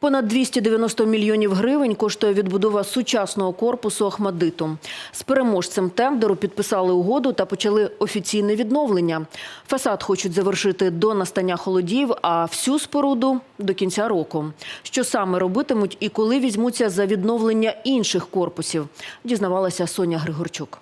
Понад 290 мільйонів гривень коштує відбудова сучасного корпусу Ахмадиту. З переможцем тендеру підписали угоду та почали офіційне відновлення. Фасад хочуть завершити до настання холодів, а всю споруду до кінця року. Що саме робитимуть і коли візьмуться за відновлення інших корпусів, дізнавалася Соня Григорчук.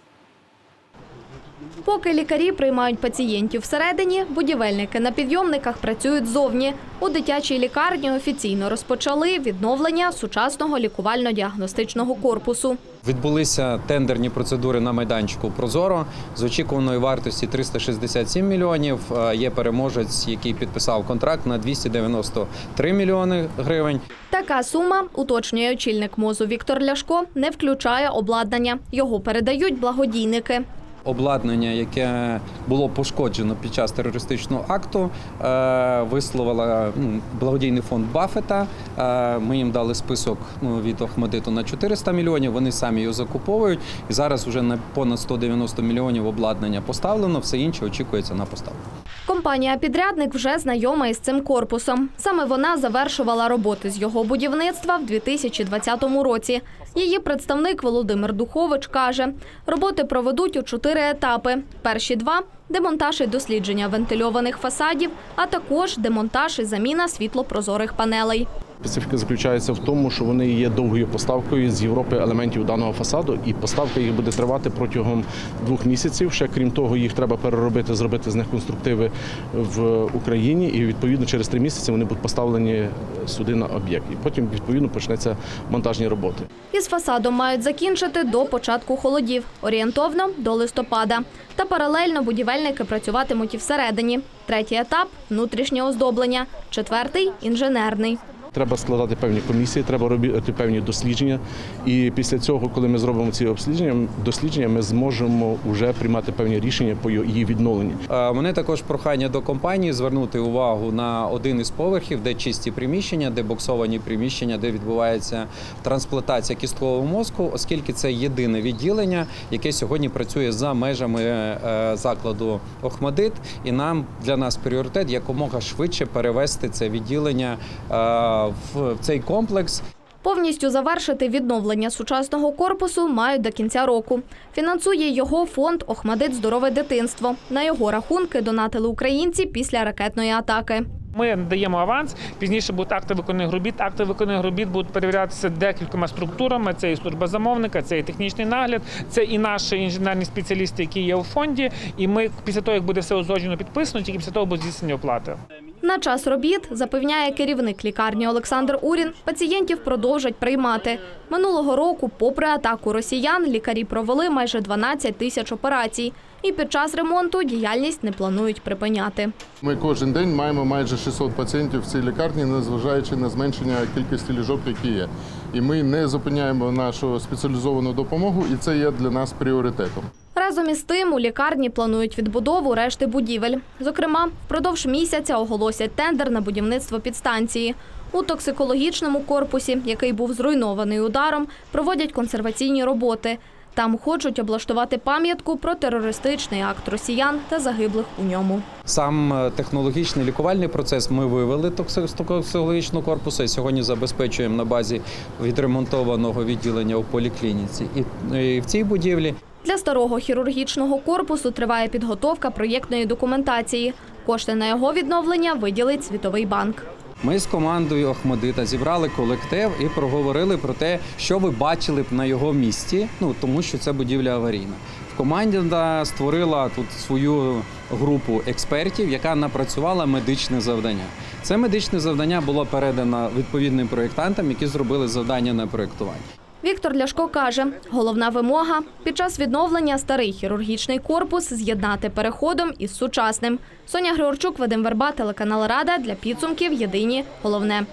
Поки лікарі приймають пацієнтів всередині, будівельники на підйомниках працюють зовні. У дитячій лікарні офіційно розпочали відновлення сучасного лікувально-діагностичного корпусу. Відбулися тендерні процедури на майданчику Прозоро з очікуваною вартості 367 мільйонів. Є переможець, який підписав контракт на 293 мільйони гривень. Така сума, уточнює очільник мозу Віктор Ляшко, не включає обладнання. Його передають благодійники. Обладнання, яке було пошкоджено під час терористичного акту, е, висловила ну, благодійний фонд Баффета. Е, Ми їм дали список ну, від Охмадиту на 400 мільйонів. Вони самі його закуповують. І зараз вже на понад 190 мільйонів обладнання поставлено. Все інше очікується на поставку. Компанія-підрядник вже знайома із цим корпусом. Саме вона завершувала роботи з його будівництва в 2020 році. Її представник Володимир Духович каже, роботи проведуть у чотири етапи. Перші два демонтаж і дослідження вентильованих фасадів, а також демонтаж і заміна світлопрозорих панелей. Специфіка заключається в тому, що вони є довгою поставкою з Європи елементів даного фасаду, і поставка їх буде тривати протягом двох місяців. Ще крім того, їх треба переробити, зробити з них конструктиви в Україні, і відповідно через три місяці вони будуть поставлені сюди на об'єкт. І потім відповідно почнеться монтажні роботи. Із фасадом мають закінчити до початку холодів, орієнтовно до листопада. Та паралельно будівельники працюватимуть і всередині. Третій етап внутрішнє оздоблення, четвертий інженерний. Треба складати певні комісії, треба робити певні дослідження. І після цього, коли ми зробимо ці обслідження, дослідження, ми зможемо вже приймати певні рішення по її відновленні. Е, Вони також прохання до компанії звернути увагу на один із поверхів, де чисті приміщення, де боксовані приміщення, де відбувається трансплантація кісткового мозку, оскільки це єдине відділення, яке сьогодні працює за межами е, закладу Охмадит, і нам для нас пріоритет якомога швидше перевести це відділення е, в цей комплекс. Повністю завершити відновлення сучасного корпусу мають до кінця року. Фінансує його фонд Охмадит Здорове дитинство. На його рахунки донатили українці після ракетної атаки. Ми надаємо аванс. Пізніше будуть акти виконаних робіт. Акти виконаних робіт будуть перевірятися декількома структурами. Це і служба замовника, це і технічний нагляд, це і наші інженерні спеціалісти, які є у фонді. І ми після того, як буде все узгоджено, підписано, тільки після того будуть здійснені оплати. На час робіт, запевняє керівник лікарні Олександр Урін, пацієнтів продовжать приймати. Минулого року, попри атаку росіян, лікарі провели майже 12 тисяч операцій. І під час ремонту діяльність не планують припиняти. Ми кожен день маємо майже 600 пацієнтів в цій лікарні, незважаючи на зменшення кількості ліжок, які є. І ми не зупиняємо нашу спеціалізовану допомогу, і це є для нас пріоритетом. Разом із тим у лікарні планують відбудову решти будівель. Зокрема, впродовж місяця оголосять тендер на будівництво підстанції. У токсикологічному корпусі, який був зруйнований ударом, проводять консерваційні роботи. Там хочуть облаштувати пам'ятку про терористичний акт росіян та загиблих у ньому. Сам е, технологічний лікувальний процес ми вивели токсикологічного корпусу і сьогодні забезпечуємо на базі відремонтованого відділення у поліклініці. І, і в цій будівлі Для старого хірургічного корпусу триває підготовка проєктної документації. Кошти на його відновлення виділить Світовий банк. Ми з командою Охмадита зібрали колектив і проговорили про те, що ви бачили б на його місці. Ну тому що це будівля аварійна. В команді створила тут свою групу експертів, яка напрацювала медичне завдання. Це медичне завдання було передано відповідним проєктантам, які зробили завдання на проєктування. Віктор Ляшко каже, головна вимога під час відновлення старий хірургічний корпус з'єднати переходом із сучасним. Соня Григорчук, Вадим Верба, телеканал Рада для підсумків. Єдині головне.